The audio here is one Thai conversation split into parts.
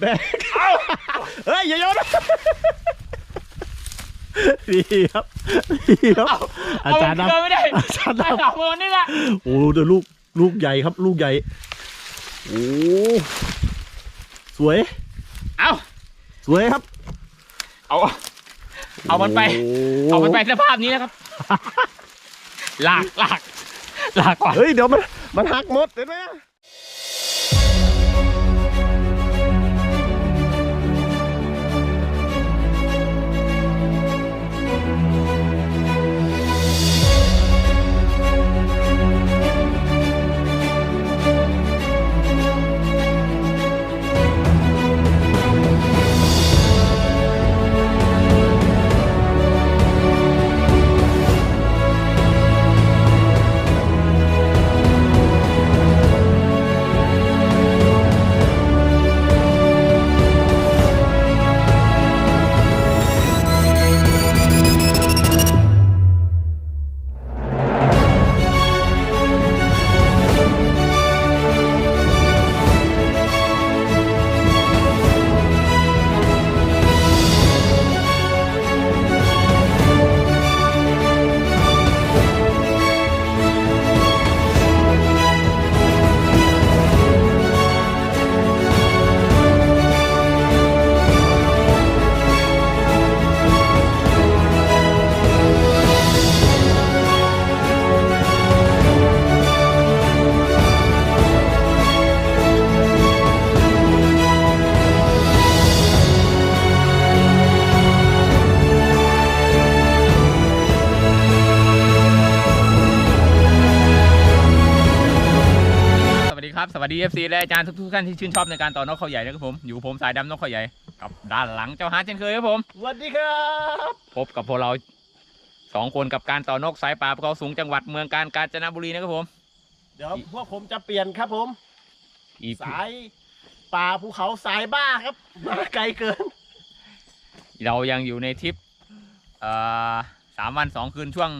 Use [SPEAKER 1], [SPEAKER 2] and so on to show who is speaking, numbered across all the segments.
[SPEAKER 1] แบกเฮ้ยอย่าโยนนะดีครับดีครับ อาจารย์
[SPEAKER 2] เอ
[SPEAKER 1] ดำ
[SPEAKER 2] มันเกินไม่ได้
[SPEAKER 1] อาจารย์ด
[SPEAKER 2] เอาคนนี้แหละำ
[SPEAKER 1] โอ้เดี๋ยวลูกลูกใหญ่ครับ ลูกใหญ่โอ้สวย
[SPEAKER 2] เอา
[SPEAKER 1] สวยครับ
[SPEAKER 2] เอา เอามันไป
[SPEAKER 1] โเอา
[SPEAKER 2] มันไปสภาพนี้นะครับลากลากลากก่อน
[SPEAKER 1] เฮ้ยเดี๋ยวมันมันหักหมดเห็นไหม
[SPEAKER 2] ดีครับสวัสดี FC และอาจารย์ทุกๆท่านที่ชื่นชอบในการต่อนกเขาใหญ่นะครับผม อยู่ผมสายดำนกเขาใหญ่กับด้านหลังเจ้าฮาร์ดเช่นเคยครับผม
[SPEAKER 1] สวัสดีครับ
[SPEAKER 2] พบกับพวกเราสองคนกับการต่อนกสายป่าภูเขาสูงจังหวัดเมืองการกาญจนบุรีนะครับผม
[SPEAKER 1] เดี๋ยวพวกผมจะเปลี่ยนครับผม
[SPEAKER 2] อี
[SPEAKER 1] สายป่าภูเขาสายบ้าครับมาไกลเกิน
[SPEAKER 2] เรายังอยู่ในทริปเอ่อสามวันสองคืนช่วง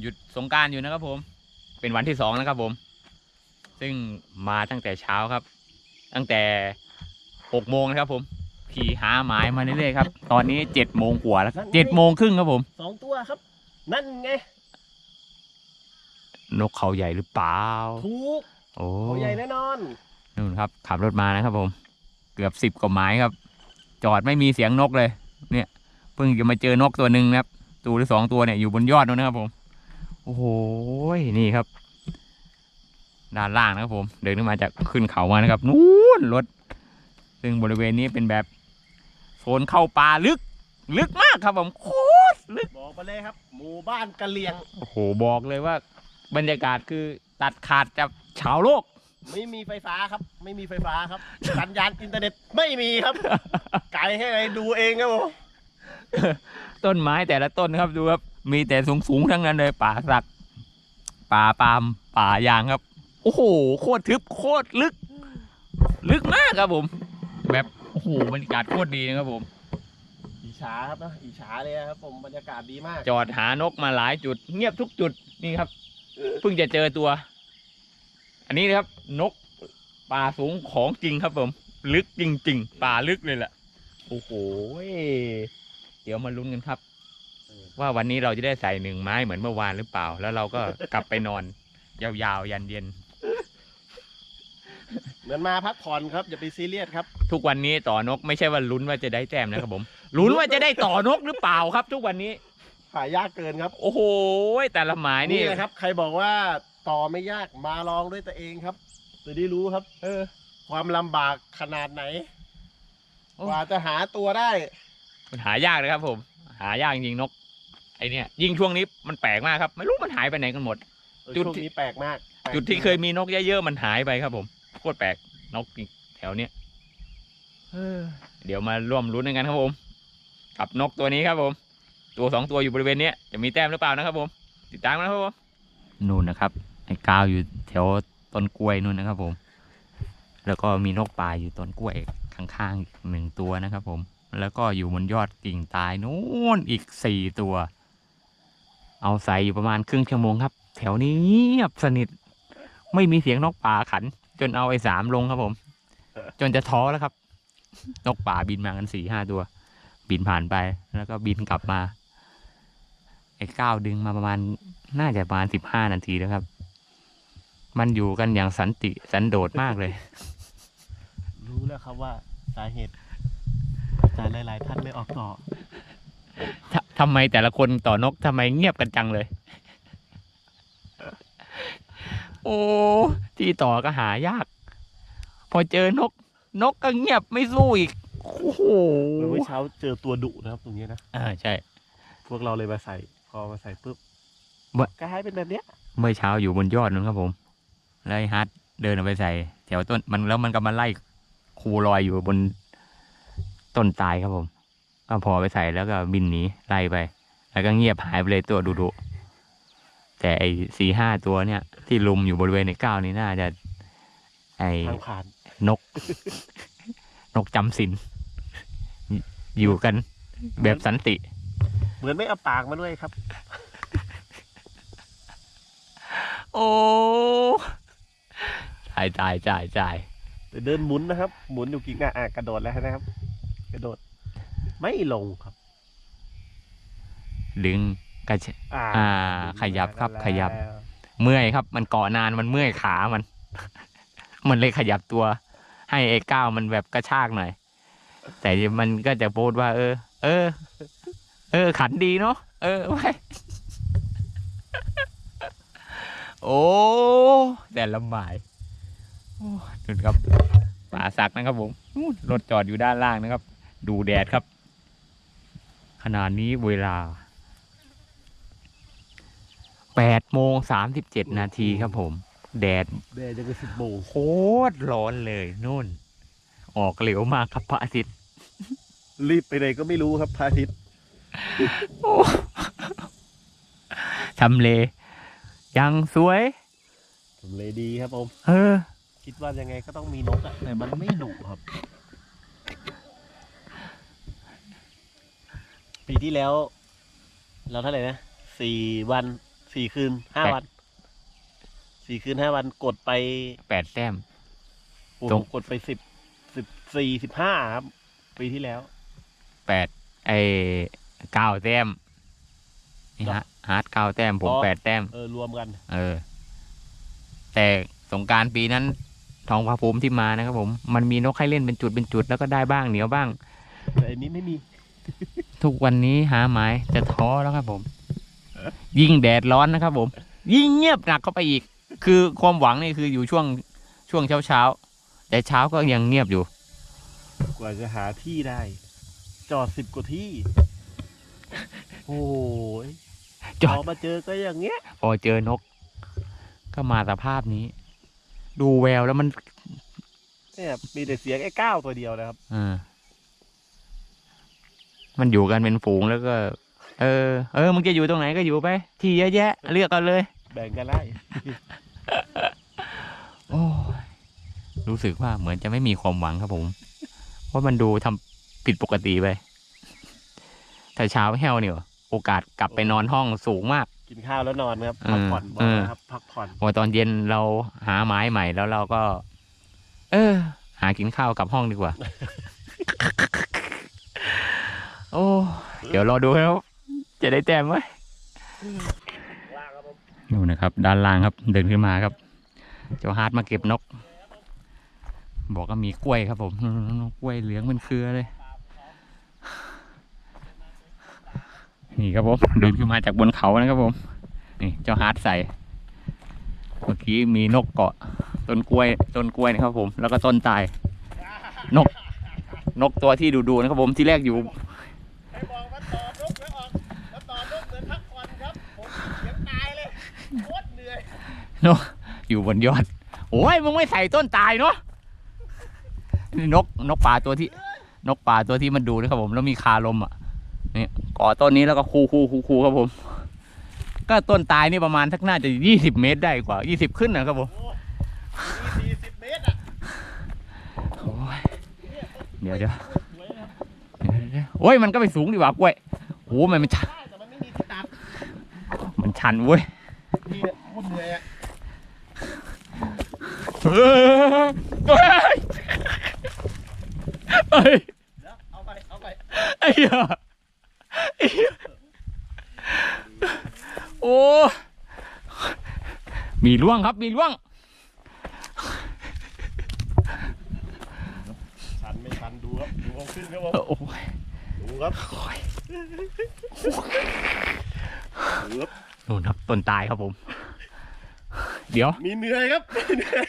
[SPEAKER 2] หยุดสงกรารอยู่นะครับผม เป็นวันที่สองนะครับผม ซึ่งมาตั้งแต่เช้าครับ ตั้งแต่หกโมงนะครับ ผมขี่หาหมายมาเรื่อยๆครับ ตอนนี้เจ็ดโมงกว่าแล้วเจ็ดโมงครึ่งครับผม
[SPEAKER 1] สองตัวครับ นั่นไง
[SPEAKER 2] นกเขาใหญ่หรือเปล่า
[SPEAKER 1] ถูก
[SPEAKER 2] โอ้
[SPEAKER 1] ตัวใหญ่แน่นอน
[SPEAKER 2] นู่นครับ ขับรถมานะครับผม เกือบสิบกว่าไม้ครับ จอดไม่มีเสียงนกเลย เนี่ยเพิ่งจะมาเจอนกตัวหนึ่งนะครับ ตัวหรือสองตัวเนี่ยอยู่บนยอดนู้นนะครับผม โอ้โห นี่ครับ ด้านล่างนะครับผม เดินขึ้นมาจากขึ้นเขามานะครับนู้นรถ ซึ่งบริเวณนี้เป็นแบบโซนเข้าป่าลึก ลึกมากครับผมโคตรลึก
[SPEAKER 1] บอกไปเลยครับ หมู่บ้านกะเหลียง
[SPEAKER 2] โอ้โหบอกเลยว่า บรรยากาศคือตัดขาดจากชาวโลก
[SPEAKER 1] ไม่มีไฟฟ้าครับ ไม่มีไฟฟ้าครับ สัญญาณอินเทอร์เน็ตไม่มีครับ ไกลให้ไงดูเองครับผม
[SPEAKER 2] ต้นไม้แต่ละต้นครับดูครับ มีแต่สูงสูงๆทั้งนั้นเลยป่าสักป่าปาล์มป่ายางครับ โอ้โหโคตรทึบโคตรลึก ลึกมากครับผม แบบโอ้โหบรรยากาศโคตรดีนะครับผม
[SPEAKER 1] อิจฉาครับนะอิจฉาเลยครับผมบรรยากาศดีมาก
[SPEAKER 2] จอดหานกมาหลายจุด เงียบทุกจุดนี่ครับเพิ่งจะเจอตัว อันนี้นะครับ นกป่าสูงของจริงครับผม ลึกจริง ๆ ป่าลึกเลยแหละโอ้โหเดี๋ยวมาลุ้นกันครับ ว่าวันนี้เราจะได้ใส่หนึ่งไม้เหมือนเมื่อวานหรือเปล่า แล้วเราก็กลับไปนอน ยาวๆยันเย็น
[SPEAKER 1] เหมือนมาพักผ่อนครับอย่าไปซีเรียสครับ
[SPEAKER 2] ทุกวันนี้ต่อนกไม่ใช่ว่าลุ้นว่าจะได้แต้มนะครับผมลุ้นว่าจะได้ต่อนกหรือเปล่าครับ ทุกวันนี้
[SPEAKER 1] หายากเกินครับ
[SPEAKER 2] โอ้โหแต่ละหมายนี่
[SPEAKER 1] นี่แหละครับ ใครบอกว่าต่อไม่ยากมาลองด้วยตัวเองครับจะได้รู้ครับ เออ ความลำบากขนาดไหน
[SPEAKER 2] โอ้
[SPEAKER 1] กว่าจะหาตัวได้
[SPEAKER 2] มันหายากเลยครับผม หายากจริงๆนก ไอเนี่ย ยิ่งช่วงนี้มันแปลกมากครับ ไม่รู้มันหายไปไหนกันหมด จุ
[SPEAKER 1] จุ
[SPEAKER 2] ด
[SPEAKER 1] ดนี้แปลกมากแปลก
[SPEAKER 2] จุดที่เคยมีนกเยอะๆมันหายไปครับผม โคตรแปลกนกแถวเนี้ยเดี๋ยวมาร่วมลุ้นกันครับผมกับนกตัวนี้ครับผม ตัวสองตัวอยู่บริเวณเนี้ยจะมีแต้มหรือเปล่านะครับผม ติดตามกันนะครับผมนู่นนะครับไอ้กาวอยู่แถวต้นกล้วยนู่นนะครับผม แล้วก็มีนกป่าอยู่ต้นกล้วยข้างๆอีกหนึ่งตัวนะครับผม แล้วก็อยู่บนยอดกิ่งตายนู่นอีกสี่ตัว เอาใส่อยู่ประมาณครึ่งชั่วโมงครับ แถวนี้เงียบสนิท ไม่มีเสียงนกป่าขัน จนเอาไอ้สามลงครับผม จนจะท้อแล้วครับ นกป่าบินมากันสี่ห้าตัว บินผ่านไปแล้วก็บินกลับมา ไอ้ก้าวดึงมาประมาณน่าจะประมาณสิบห้านาทีแล้วครับ มันอยู่กันอย่างสันติสันโดษมากเลย
[SPEAKER 1] รู้แล้วครับว่าสาเหตุอาจารย์หลาย ๆ ท่านไม่ออกต่อ
[SPEAKER 2] ททำไมแต่ละคนต่อนกทำไมเงียบกันจังเลย โอ้ที่ต่อก็หายาก พอเจอนก นกก็เงียบไม่สู้อีก โอ้โห
[SPEAKER 1] เมื่อเช้าเจอตัวดุนะครับ ตรงนี้นะ
[SPEAKER 2] อ่าใช่
[SPEAKER 1] พวกเราเลยมาใส่ พอมาใส่ปุ๊บ
[SPEAKER 2] วะ
[SPEAKER 1] กลายเป็นแบบเนี้ย
[SPEAKER 2] เมื่อเช้าอยู่บนยอดนู้นครับผมแล้วไอ้ฮัทเดินออกไปใส่แถวต้นมันแล้วมันก็มาไล่ครูลอยอยู่บนต้นตายครับผม ก็พอไปใส่แล้วก็บินหนีไล่ไป แล้วก็เงียบหายไปเลยตัวดุดุๆ แต่ไอ้สี่ห้าตัวเนี่ย ที่ลุมอยู่บริเวณในก้าวนี้น่าจะ ไอ้
[SPEAKER 1] ทางผ่าน
[SPEAKER 2] นก นกจำศีลอยู่กันแบบสันติ
[SPEAKER 1] เหมือนไม่เอาปากมาด้วยครับ
[SPEAKER 2] โอ้จ่ายจ่ายจ่ายจ่าย
[SPEAKER 1] แต่เดินหมุนนะครับ หมุนอยู่กิ่งอะอะกระโดดแล้วนะครับ กระโดด ไม่ลงครับ
[SPEAKER 2] ดึง กระช
[SPEAKER 1] อ่า
[SPEAKER 2] อ่า ขยับครับ
[SPEAKER 1] แล้ว
[SPEAKER 2] ขยับเมื่อยครับ มันเกาะนานมันเมื่อยขามัน มันเลยขยับตัว ให้ไอ้ก้าวมันแบบกระชากหน่อย แต่มันก็จะโพสต์ว่า เออ เออ เออ ขันดีเนาะเออไว้โอ้แต่ลำบากโอ้ดูครับป่าสักนะครับผมนู่นรถจอดอยู่ด้านล่างนะครับ ดูแดดครับ ขนาดนี้เวลา แปดโมงสามสิบเจ็ดนาทีครับผม แดด
[SPEAKER 1] แดดจะเป็นสิบโมง
[SPEAKER 2] โคตรร้อนเลยนู่น ออกเหลวมากครับพระอาทิตย์
[SPEAKER 1] รีบไปไหนก็ไม่รู้ครับพระอาทิตย์
[SPEAKER 2] โอ้ทำเล ยังสวย
[SPEAKER 1] ผมเลยดีครับผม
[SPEAKER 2] เออ
[SPEAKER 1] คิดว่ายังไงก็ต้องมีนกอะแต่มันไม่ดุครับ ปีที่แล้ว เราเท่าไหร่นะสี่วัน สี่คืนห้า
[SPEAKER 2] แปด
[SPEAKER 1] วันสี่คืนห้าวันกดไป
[SPEAKER 2] แปดแต้ม
[SPEAKER 1] โอ้
[SPEAKER 2] ตร
[SPEAKER 1] โห
[SPEAKER 2] ง
[SPEAKER 1] กดไปสิบสิบสี่สิบห้าครับปีที่แล้ว
[SPEAKER 2] แปดไอ้เก้าแต้มนี่ฮะฮาร์ดเก้าแต้มผม
[SPEAKER 1] อ๋อ
[SPEAKER 2] แปดแต้ม
[SPEAKER 1] เออรวมกัน
[SPEAKER 2] เออ แต่สงกรารปีนั้นทองพาภูมิที่มานะครับผม มันมีนกให้เล่นเป็นจุดเป็นจุดแล้วก็ได้บ้างเหนียวบ้าง
[SPEAKER 1] แต่อันนี้ไม่มี
[SPEAKER 2] ทุกวันนี้หาหมายจะท้อแล้วครับผม ยิ่งแดดร้อนนะครับผม ยิ่งเงียบหนักเข้าไปอีก คือความหวังนี่คืออยู่ช่วงช่วงเช้าเช้าๆแต่เช้าก็ยังเงียบอยู่
[SPEAKER 1] กว่าจะหาที่ได้ จอดสิบกว่าที่ โอ้ย
[SPEAKER 2] จอด
[SPEAKER 1] พอมาเจอก็อย่างเงี้ย
[SPEAKER 2] พอเจอนก ก็มาสภาพนี้ ดูแววแล้วมัน
[SPEAKER 1] เนี่ยมีแต่เสียงไอ้ก้าวตัวเดียวนะครับ
[SPEAKER 2] เออมันอยู่กันเป็นฝูงแล้วก็ เออ เออ มึงจะอยู่ตรงไหนก็อยู่ไป ที่เยอะแยะ เลือกกันเลย
[SPEAKER 1] แบ่งกันไล่
[SPEAKER 2] โอ้ยรู้สึกว่าเหมือนจะไม่มีความหวังครับผม เพราะมันดูทำผิดปกติไปถ้าเช้าแห้วเนี่ยโอกาสกลับไปนอนห้องสูงมาก
[SPEAKER 1] กินข้าวแล้วนอนครับ
[SPEAKER 2] เออ
[SPEAKER 1] พักผ่อนบอ
[SPEAKER 2] เอกอ
[SPEAKER 1] นะครับพักผ่อน
[SPEAKER 2] พอตอนเย็นเราหาไม้ใหม่แล้วเราก็ เออ หากินข้าวกลับห้องดีกว่า โอ้ เดี๋ยวรอดูครับ จะได้แต้มไหมนู่นนะครับ ด้านล่างครับ เดินขึ้นมาครับ เจ้าฮาร์ดมาเก็บนก บอกว่ามีกล้วยครับผมกล้วยเหลืองเป็นเครือเลย นี่ครับผมเดินขึ้นมาจากบนเขานะครับผม นี่เจ้าฮาร์ดใส่เมื่อกี้มีนกเกาะต้นกล้วยต้นกล้วยนะครับผม แล้วก็ต้นตาย นก นกตัวที่ดูๆนะครับผมที่แรก
[SPEAKER 1] อยู่
[SPEAKER 2] นกอยู่บนยอด โอ้ยมึงไม่ใส่ต้นตายเนาะนี่นกนกป่าตัวที่ นกป่าตัวที่มันดูนะครับผมแล้วมีคาลมอะนี่ก่อต้นนี้แล้วก็คูคูคูคูครับผม ก็ต้นตายนี่ประมาณสักน่าจะยี่สิบเมตรได้กว่ายี่สิบขึ้นนะครับผม
[SPEAKER 1] มีสี่สิบเมตรอะ
[SPEAKER 2] โอ้ยเดี๋ยวเดี๋ยวเดี๋ยวเดี๋ยวโอ้ยมันก็ไปสูงดีกว่ากล้วยโอ้มันมันชัน
[SPEAKER 1] ได้แต่มันไม่มีที่ตัด
[SPEAKER 2] มันชันเว้ย
[SPEAKER 1] นี่เนี่ยโคตรเหนื่อยอะ
[SPEAKER 2] เฮ้ยเฮ้ยเอา
[SPEAKER 1] ไปเอาไป
[SPEAKER 2] ไอ้เหี้ยไอ้เหี้ยโอ้ มีล่วงครับ มีล่วง
[SPEAKER 1] ชันไม่ชันดูครับดูเอาขึ้นครับผม
[SPEAKER 2] โอ้ย
[SPEAKER 1] ดูครับดูครับ
[SPEAKER 2] นู่นครับต้นตายครับผม เดี๋ยว
[SPEAKER 1] มีเหนื่อยครับมีเหนื่อย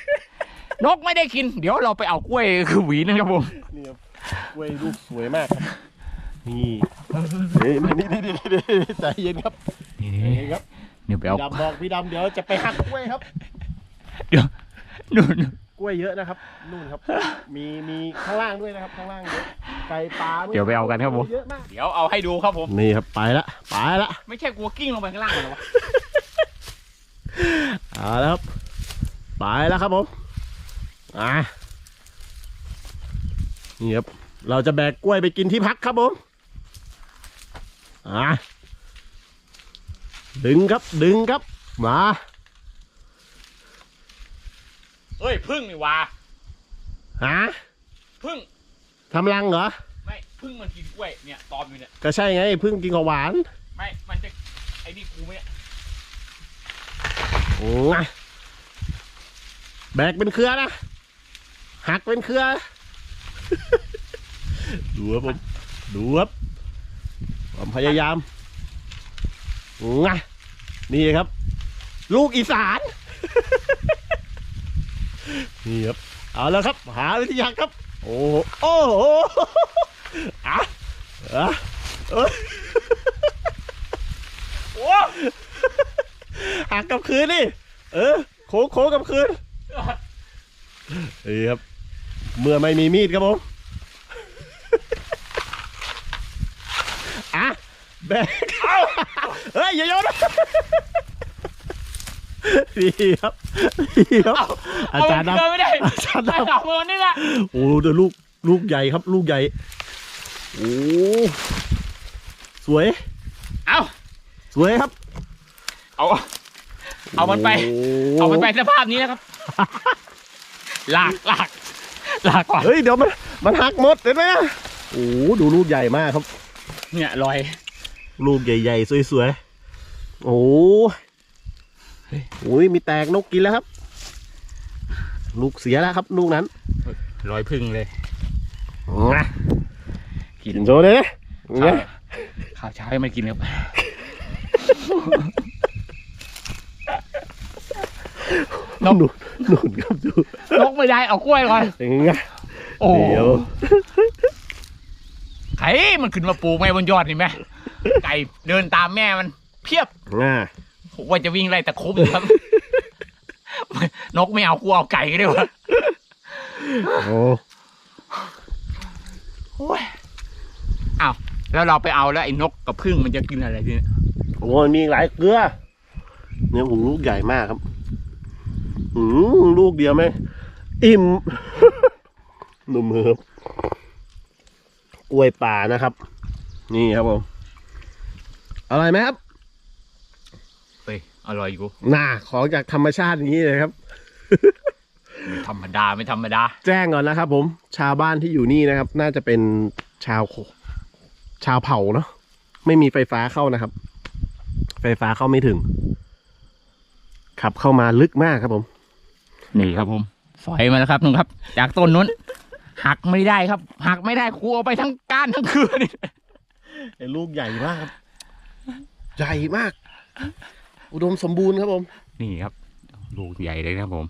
[SPEAKER 2] นกไม่ได้กิน เดี๋ยวเราไปเอากล้วยคือหวีนั่นครับผม
[SPEAKER 1] นี่ครับกล้วยลูกสวยมากครับนี่นี่นี่นี่นี่นี่ใจเย็นครับ
[SPEAKER 2] นี่
[SPEAKER 1] ครับ
[SPEAKER 2] เดี๋ยวไปเอา
[SPEAKER 1] ดำบอกพี่ดำเดี๋ยวจะไปหักกล้วยครับ เดี๋ยว
[SPEAKER 2] นู่น
[SPEAKER 1] กล้วยเยอะนะครับนู่นครับ มีมีข้างล่างด้วยนะครับข้างล่างเยอะไก่ปลา
[SPEAKER 2] เดี๋ยวไปเอากันครับผม
[SPEAKER 1] เดี๋
[SPEAKER 2] ยวเอาให้ดูครับผม
[SPEAKER 1] นี่ครับไปละไปละ
[SPEAKER 2] ไม่ใช่กลัวกิ้งลงไปข้างล่างเหรอวะ
[SPEAKER 1] เอาแล้วครับไปแล้วครับผม อะนี่ครับ เราจะแบกกล้วยไปกินที่พักครับผมอะดึงครับดึงครับ มา
[SPEAKER 2] เฮ้ยพึ่งนี่วะ
[SPEAKER 1] ฮะ
[SPEAKER 2] พึ่ง
[SPEAKER 1] ทำรังเหรอ
[SPEAKER 2] ไม่พึ่งมันกินกล้วยเนี่ยตอมอยู่เนี่ย
[SPEAKER 1] ก็ใช่ไงเพิ่งกินของหวาน
[SPEAKER 2] ไม่มันจะไอ้นี่กูไม่
[SPEAKER 1] อะแบกเป็นเครือนะ หักเป็นเครือ ดูครับผมดูครับความพยายามงะนี่ครับ ลูกอีสาน นี่ครับ เอาแล้วครับ หาวิทยาครับ โอ้โอ้โหอะอะเอ้ย
[SPEAKER 2] โอ้
[SPEAKER 1] หักกับคืนนี่ เออ โค้งโค้งกับคืนนี่ครับ เมื่อไม่มีมีดครับผมอะแบกเอาเฮ้ยอย่าโยนนี่ครับนี่ครับ อาจารย์
[SPEAKER 2] เอ
[SPEAKER 1] ดำ
[SPEAKER 2] ไปไม่ได้
[SPEAKER 1] อาจารย์
[SPEAKER 2] ได้
[SPEAKER 1] ดำ
[SPEAKER 2] ดอกมันนี่แหละ
[SPEAKER 1] โอ้เดี๋ยวลูกลูกใหญ่ครับ ลูกใหญ่โอ้สวย
[SPEAKER 2] เอา
[SPEAKER 1] สวยครับ
[SPEAKER 2] เอา เอามันไป
[SPEAKER 1] โเอา
[SPEAKER 2] มันไปสภาพนี้นะครับ ลากลาก ลากก่อน
[SPEAKER 1] เฮ้ยเดี๋ยวมันมันหักหมดเห็นไหมนะโอ้ดูลูกใหญ่มากครับ
[SPEAKER 2] เนี่ยรอย
[SPEAKER 1] ลูกใหญ่ๆสวยๆโอ้โหมีแตกนกกินแล้วครับ ลูกเสียแล้วครับ ลูกนั้น
[SPEAKER 2] รอยพึ่งเลย
[SPEAKER 1] นะกินโชว์เลยนะ
[SPEAKER 2] ข้าวข้าวเช้าให้มันกินครับ
[SPEAKER 1] นกหนุนหนุนครับดู
[SPEAKER 2] นกไม่ได้เอากล้วยก่อน
[SPEAKER 1] เป็นไง
[SPEAKER 2] โอ้
[SPEAKER 1] เดี๋ยว
[SPEAKER 2] ไข่มันขึ้นมาปลูกไงบนยอดนี่ไหมไก่เดินตามแม่มัน เพียบ
[SPEAKER 1] อ่า
[SPEAKER 2] ว่าจะวิ่งไล่ตะครุบอยู่ครับ นกไม่เอากูเอาไก่ก็ได้วะ
[SPEAKER 1] โอ้
[SPEAKER 2] โอ้ยอ้าวแล้วเราไปเอาแล้วไอ้นกกับพึ่งมันจะกินอะไรทีนี้
[SPEAKER 1] โหมีหลายเกลือ เนี่ยหูลูกใหญ่มากครับอืม ลูกเดียวไหม อิ่มหนุ่มมือครับกล้วยป่านะครับ นี่ครับผมอร่อยไหมครับ
[SPEAKER 2] เฮ้ยอร่อยอยู่
[SPEAKER 1] น่าของจากธรรมชาติอย่างนี้เลยครับ
[SPEAKER 2] ไม่ธรรมดาไม่ธรรมดา
[SPEAKER 1] แจ้งก่อนนะครับ ผม ชาวบ้านที่อยู่นี่นะครับ น่าจะเป็นชาวโคชาวเผ่าเนาะไม่มีไฟฟ้าเข้านะครับ ไฟฟ้าเข้าไม่ถึง ขับเข้ามาลึกมากครับผม
[SPEAKER 2] นี่ครับผมสอยมาแล้วครับนุ่นครับ จากต้นนู้น หักไม่ได้ครับ หักไม่ได้ครูเอาไปทั้งก้านทั้งคืนนี่
[SPEAKER 1] ไอ้ลูกใหญ่มากครับ ใหญ่มาก อุดมสมบูรณ์ครับผม
[SPEAKER 2] นี่ครับ ลูกใหญ่เลยนะครับผม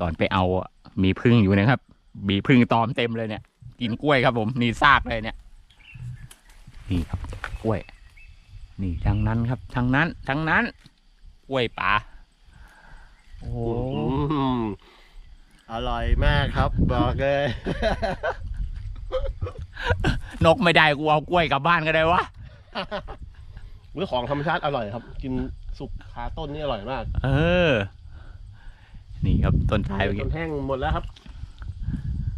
[SPEAKER 2] ตอนไปเอาอะมีพึ่งอยู่นะครับ มีพึ่งตอมเต็มเลยเนี่ย กินกล้วยครับผม นี่ซากเลยเนี่ย นี่ครับกล้วย นี่ทางนั้นครับทางนั้นทางนั้นกล้วยป่า โอ้โห
[SPEAKER 1] อืมอร่อยมากครับ บอกเลย
[SPEAKER 2] นกไม่ได้กูเอากล้วยกลับบ้านก็ได้วะ
[SPEAKER 1] เรื่องของธรรมชาติอร่อยครับ กินสุกคาต้นนี่อร่อยมาก
[SPEAKER 2] เออ นี่ครับต้นท้ายเมื่อกี้
[SPEAKER 1] ต้นแห้งหมดแล้วครับ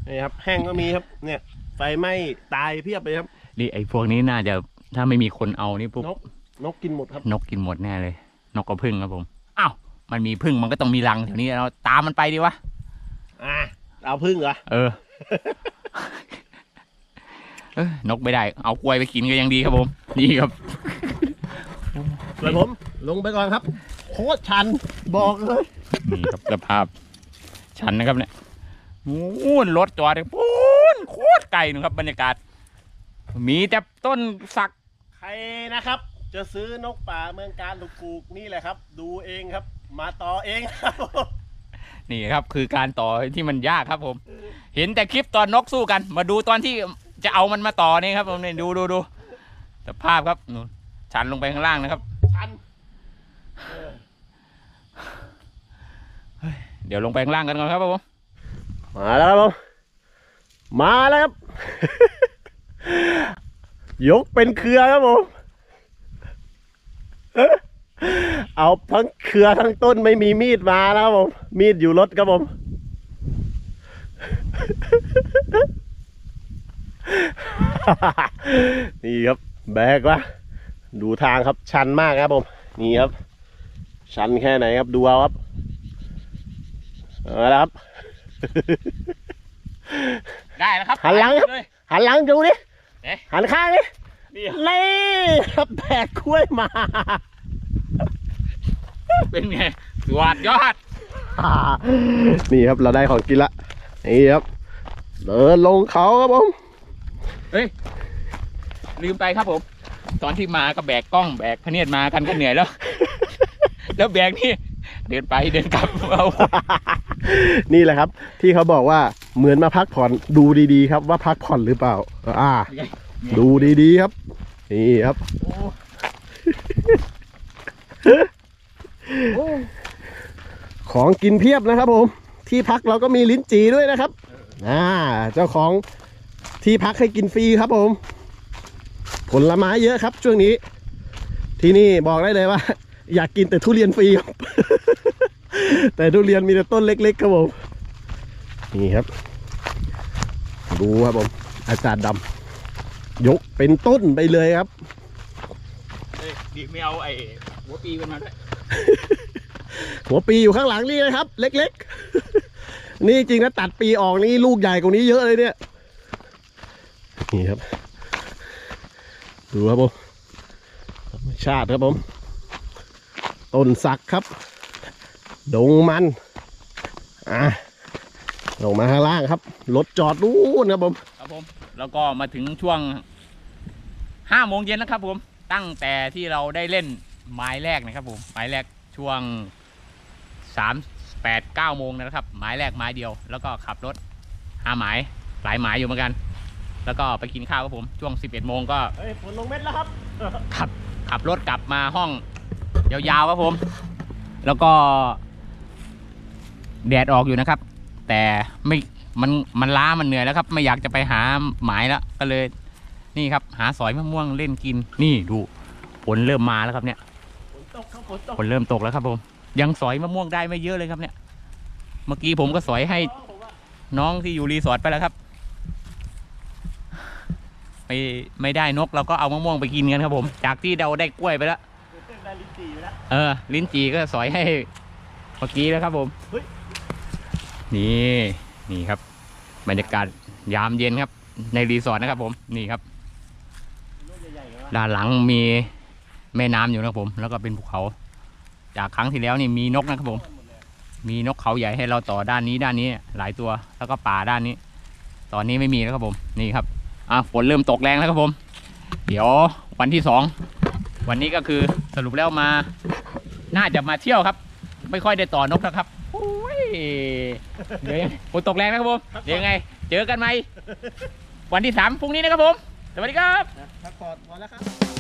[SPEAKER 1] นี่ครับ แห้งก็มีครับ เนี่ย ไฟไหม้ตายเพียบเลยครับ
[SPEAKER 2] นี่ไอ้พวกนี้น่าจะถ้าไม่มีคนเอานี่ปุ๊บ
[SPEAKER 1] นก นกกินหมดครับ
[SPEAKER 2] นกกินหมดแน่เลย นกกับพึ่งครับผมอ้าว มันมีพึ่งมันก็ต้องมีรังแถวนี้เราตามมันไปดีวะ
[SPEAKER 1] อะเอาพึ่งเหรอ
[SPEAKER 2] เออเอ้ยนกไม่ได้ เอากล้วยไปกินก็ยังดีครับผมนี่ครับ
[SPEAKER 1] ส่วนผม ลงไปก่อนครับ โคตรชันบอกเลย
[SPEAKER 2] นี่ครับสภาพ ชันนะครับเนี่ยปูนรถจอดเลยปูนโคตรไกลนะครับ บรรยากาศ มีแต่ต้นสัก
[SPEAKER 1] ใครนะครับ จะซื้อนกป่าเมืองการถูกๆนี่แหละครับ ดูเองครับ มาต่อเองครับ
[SPEAKER 2] นี่ครับคือการต่อที่มันยากครับผม เห็นแต่คลิปตอนนกสู้กัน มาดูตอนที่จะเอามันมาต่อนี่ครับผมนี่ดูดูดูสภาพครับนู่นชันลงไปข้างล่างนะครับ
[SPEAKER 1] ชัน
[SPEAKER 2] เดี๋ยวลงไปข้างล่างกันก่อนครับผม
[SPEAKER 1] มาแล้วครับผมมาแล้วครับ ยกเป็นเครือครับผม เอาทั้งเครือทั้งต้นไม่มีมีดมาแล้วครับผม มีดอยู่รถครับผม นี่ครับ แบกวะดูทางครับชันมากครับผม นี่ครับ ชันแค่ไหนครับดูเอาครับเอาละครับ
[SPEAKER 2] ได้แล้วครับ
[SPEAKER 1] หันหลังครับ
[SPEAKER 2] เลย
[SPEAKER 1] หันหลังดูดิ
[SPEAKER 2] เอ๊ะ
[SPEAKER 1] หันข้างดิ
[SPEAKER 2] นี่
[SPEAKER 1] นี่ครับแบกกล้วยมา
[SPEAKER 2] เป็นไงสวดยอด
[SPEAKER 1] นี่ครับเราได้ของกินละนี่ครับเดินลงเขาครับผม
[SPEAKER 2] เฮ้ยลืมไปครับผม ตอนที่มาก็แบกกล้องแบกพะเนียดมากันก็เหนื่อยแล้ว แล้วแบกนี่ เดินไปเดินกลับเอา
[SPEAKER 1] นี่แหละครับ ที่เขาบอกว่าเหมือนมาพักผ่อนดูดีๆ ครับว่าพักผ่อนหรือเปล่า อ่า ดูดีๆครับ นี่ครับ
[SPEAKER 2] โอ้
[SPEAKER 1] ของกินเพียบนะครับผม ที่พักเราก็มีลิ้นจี่ด้วยนะครับอ่าเจ้าของที่พักให้กินฟรีครับผม ผลไม้เยอะครับช่วงนี้ ที่นี่บอกได้เลยว่า อยากกินแต่ทุเรียนฟรีครับ แต่ทุเรียนมีแต่ต้นเล็ก ๆ ครับผม นี่ครับ ดูครับผม อาจารย์ดำยกเป็นต้นไปเลยครับ
[SPEAKER 2] เฮ้ยดิไม่เอาไอ้หัวปีกันมาด้วย
[SPEAKER 1] หัวปีอยู่ข้างหลังนี่นะครับ เล็กๆ นี่จริงนะตัดปีออกนี่ลูกใหญ่กว่านี้เยอะเลยเนี่ย นี่ครับ ดูครับผมธรรมชาติครับผม ต้นสักครับ ดงมัน อะลงมาข้างล่างครับ รถจอดนู่นครับผม
[SPEAKER 2] ครับผม แล้วก็มาถึงช่วงห้าโมงเย็นแล้วครับผม ตั้งแต่ที่เราได้เล่น ไม้แรกนะครับผมไม้แรกช่วงสามแปดเก้าโมงนะครับไม้แรกไม้เดียว แล้วก็ขับรถห้าหมายหลายหมายอยู่เหมือนกัน แล้วก็ไปกินข้าวครับผมช่วงสิบเอ็ดโมงก็
[SPEAKER 1] เฮ้ยฝนลงเม็ดแล้วครับ
[SPEAKER 2] ขับขับรถกลับมาห้องยาวๆครับผม แล้วก็แดดออกอยู่นะครับ แต่ไม่มันมันล้ามันเหนื่อยแล้วครับ ไม่อยากจะไปหาหมายแล้วก็เลยนี่ครับ หาสอยมะม่วงเล่นกินนี่ดูฝนเริ่มมาแล้วครับเนี่ย
[SPEAKER 1] ฝน ตกครับฝนตก
[SPEAKER 2] ฝนเริ่มตกแล้วครับผม ยังสอยมะม่วงได้ไม่เยอะเลยครับเนี่ย เมื่อกี้ผมก็สอยให้น้องที่อยู่รีสอร์ทไปแล้วครับ ไม่ไม่ได้นกเราก็เอามะม่วงไปกินกันครับผม จากที่เราได้กล้วยไปแล้ว
[SPEAKER 1] ได้ลิ้นจี่อยู่แล้ว
[SPEAKER 2] เออ ลิ้นจีก็สอยให้เมื่อกี้แล้วครับผม
[SPEAKER 1] เฮ้ย
[SPEAKER 2] นี่นี่ครับ บรรยากาศยามเย็นครับ ในรีสอร์ทนะครับผมนี่ครับ
[SPEAKER 1] ลูกใหญ่ๆเลยวะ
[SPEAKER 2] ด้านหลังมี แม่น้ำอยู่นะครับผม แล้วก็เป็นภูเขา จากครั้งที่แล้วนี่มีนกนะครับผม มีนกเขาใหญ่ให้เราต่อด้านนี้ด้านนี้หลายตัว แล้วก็ป่าด้านนี้ ตอนนี้ไม่มีแล้วครับผม นี่ครับ อะฝนเริ่มตกแรงแล้วครับผม เดี๋ยววันที่สอง วันนี้ก็คือสรุปแล้วมา น่าจะมาเที่ยวครับ ไม่ค่อยได้ต่อนกนะครับโอ้ยเดี๋ยวฝนตกแรงนะครับผม เดี๋ยวยังไง เจอกันไหมวันที่สามพรุ่งนี้นะครับผม สวัสดีครับ
[SPEAKER 1] พักผ่อนพอแล้วครับ